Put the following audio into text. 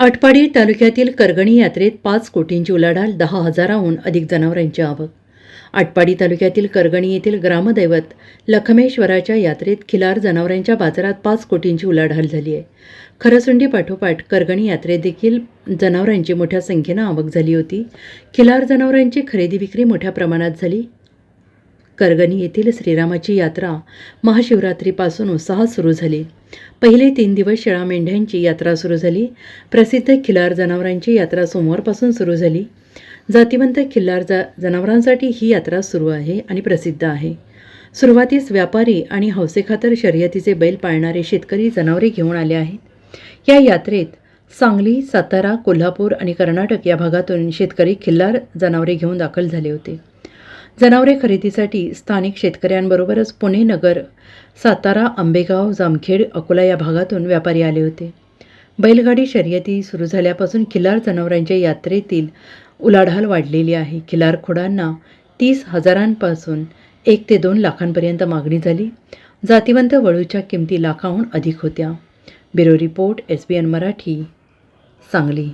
आटपाडी तालुक्यातील करगणी यात्रेत पाच कोटींची उलाढाल दहा हजाराहून अधिक जनावरांची आवक. आटपाडी तालुक्यातील करगणी येथील ग्रामदैवत लखमेश्वराच्या यात्रेत खिलार जनावरांच्या बाजारात पाच कोटींची उलाढाल झाली आहे. खरसुंडी पाठोपाठ करगणी यात्रेत देखील जनावरांची मोठ्या संख्येनं आवक झाली होती. खिलार जनावरांची खरेदी विक्री मोठ्या प्रमाणात झाली. करगणी येथील श्रीरामाची यात्रा महाशिवरात्रीपासून उत्साहात सुरू झाली. पहिले तीन दिवस शेळा मेंढ्यांची यात्रा सुरू झाली. प्रसिद्ध खिलार जनावरांची यात्रा सोमवारपासून सुरू झाली. जातिवंत खिल्लार जा जनावरांसाठी ही यात्रा सुरू आहे आणि प्रसिद्ध आहे. सुरुवातीस व्यापारी आणि हौसेखातर शर्यतीचे बैल पाळणारे शेतकरी जनावरे घेऊन आले आहेत. या यात्रेत सांगली सातारा कोल्हापूर आणि कर्नाटक या भागातून शेतकरी खिल्लार जनावरे घेऊन दाखल झाले होते. जनावरे खरेदीसाठी स्थानिक शेतकऱ्यांबरोबरच पुणे नगर सातारा आंबेगाव जामखेड अकोला या भागातून व्यापारी आले होते. बैलगाडी शर्यती सुरू झाल्यापासून खिलार जनावरांच्या यात्रेतील उलाढाल वाढलेली आहे. खिलार खोडांना तीस हजारांपासून एक ते दोन लाखांपर्यंत मागणी झाली. जातिवंत वळूच्या किमती लाखाहून अधिक होत्या. Bureau report S B N Marathi Sangli.